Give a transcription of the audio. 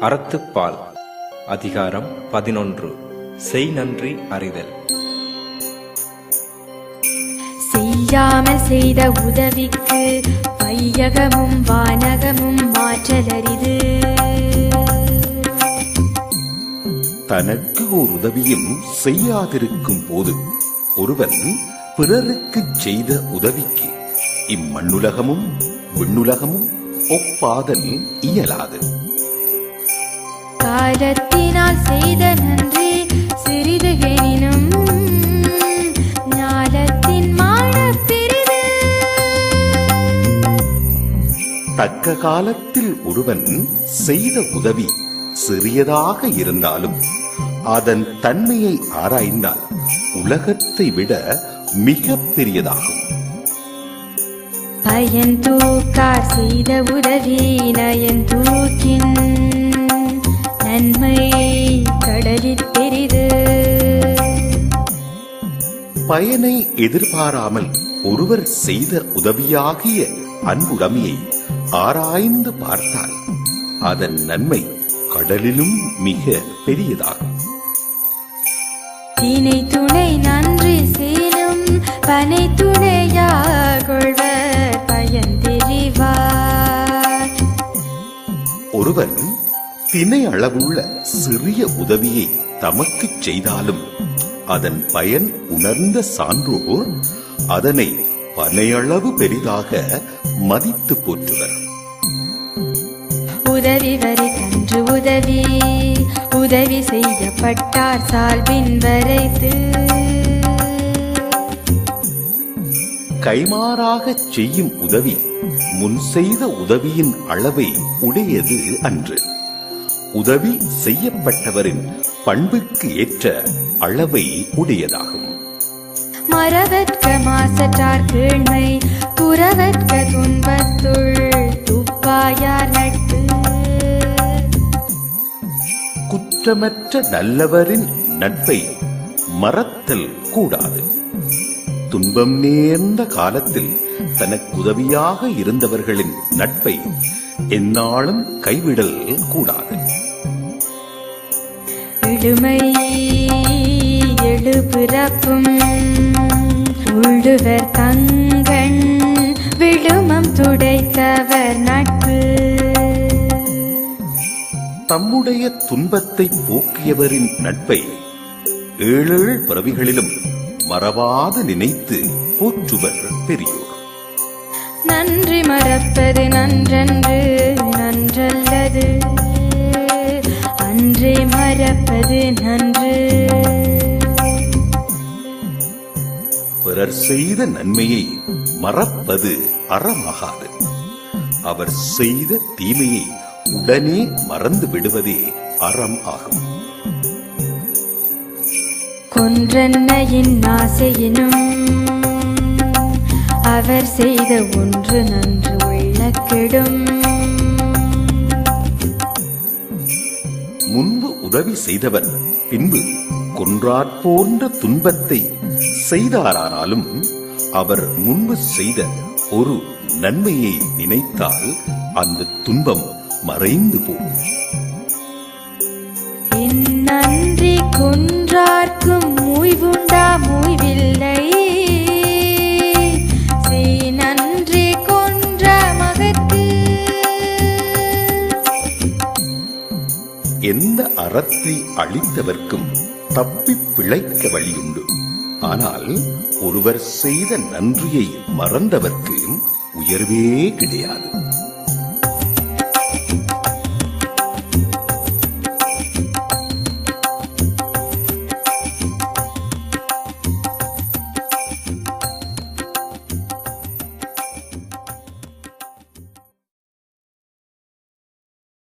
அறத்துப்பால் அதிகாரம் பதினொன்று. செய் நன்றி அறிதல். செய்யாமல் செய்த உதவிக்கு வையகமும் வானகமும் மாற்றலரிது தனக்கு ஓர் உதவியும் செய்யாதிருக்கும் போது ஒருவன் பிறருக்குச் செய்த உதவிக்கு இம்மண்ணுலகமும் விண்ணுலகமும் ஒப்பாதல் இயலாது. காலத்தினால் செய்த நன்றி சிறிது எனினும் ஞாலத்தின் மானப் பெரிது தக்க காலத்தில் ஒருவன் செய்த உதவி சிறியதாக இருந்தாலும் அதன் தன்மையை ஆராய்ந்தால் உலகத்தை விட மிக பெரியதாகும். பயன் தூக்கார் செய்த உதவி நயன் தூக்கின் பயனை எதிர்பாராமல் ஒருவர் செய்த உதவியாகிய அன்புடைமையை ஆராய்ந்து பார்த்தால் அதன் நன்மை கடலிலும் மிக பெரியதாகும். தினை துணை நன்றி சேலும் பனை தெரிவார். ஒருவன் தினை அளவுள்ள சிறிய உதவியை தமக்குச் செய்தாலும் அதன் பயன் உணர்ந்த சான்றோர் அதனை பனையளவு பெரிதாக மதித்து போற்றுவர். உதவி வரை கன்று உதவி உதவி செய்யப்பட்டார் சால்பின் வரைத்து. கைமாறாகச் செய்யும் உதவி முன் செய்த உதவியின் அளவை உடையது அன்று. உதவி செய்யப்பட்டவரின் பண்புக்கு ஏற்ற அளவை உடையதாகும். மரவற்க மாசற்றார் கீழ்மை புறவற்க துன்பத்துள் துப்பாயார் நட்பு. குற்றமற்ற நல்லவரின் நட்பை மறத்தல் கூடாது. துன்பம் நேர்ந்த காலத்தில் தனக்கு உதவியாக இருந்தவர்களின் நட்பை எந்நாளும் கைவிடல் கூடாது. இழுமை எழுபிறப்பும் உள்ளுவர் தங்கண் விழுமம் துடைத்தவர் நட்பு. தம்முடைய துன்பத்தை போக்கியவரின் நட்பை ஏழேழு பிறவிகளிலும் மறவாது நினைத்து போற்றுவர் பெரியோர். நன்றி மறப்பது நன்றன்று நன்றல்லது. அன்றே மறப்பது நன்று. பிறர் செய்த நன்மையை மறப்பது அறமாகாது. அவர் செய்த தீமையை உடனே மறந்து விடுவதே அறம் ஆகும். கொன்றன்னையின் ஆசையினும் அவர் செய்த ஒன்று நன்று உள்ள கெடும் முன்பு உதவி செய்தவர் பின்பு கொன்றாற் போன்ற துன்பத்தை செய்தாரானாலும் அவர் முன்பு செய்த ஒரு நன்மையை நினைத்தால் அந்த துன்பம் மறைந்து போகும். நன்றி கொன்றார்க்கும் மூய்வுண்டா மூய்வில்லை எந்த அறத்தை அழித்தவர்க்கும் தப்பி பிழைக்க வழியுண்டு. ஆனால் ஒருவர் செய்த நன்றியை மறந்தவர்க்கு உயர்வே கிடையாது.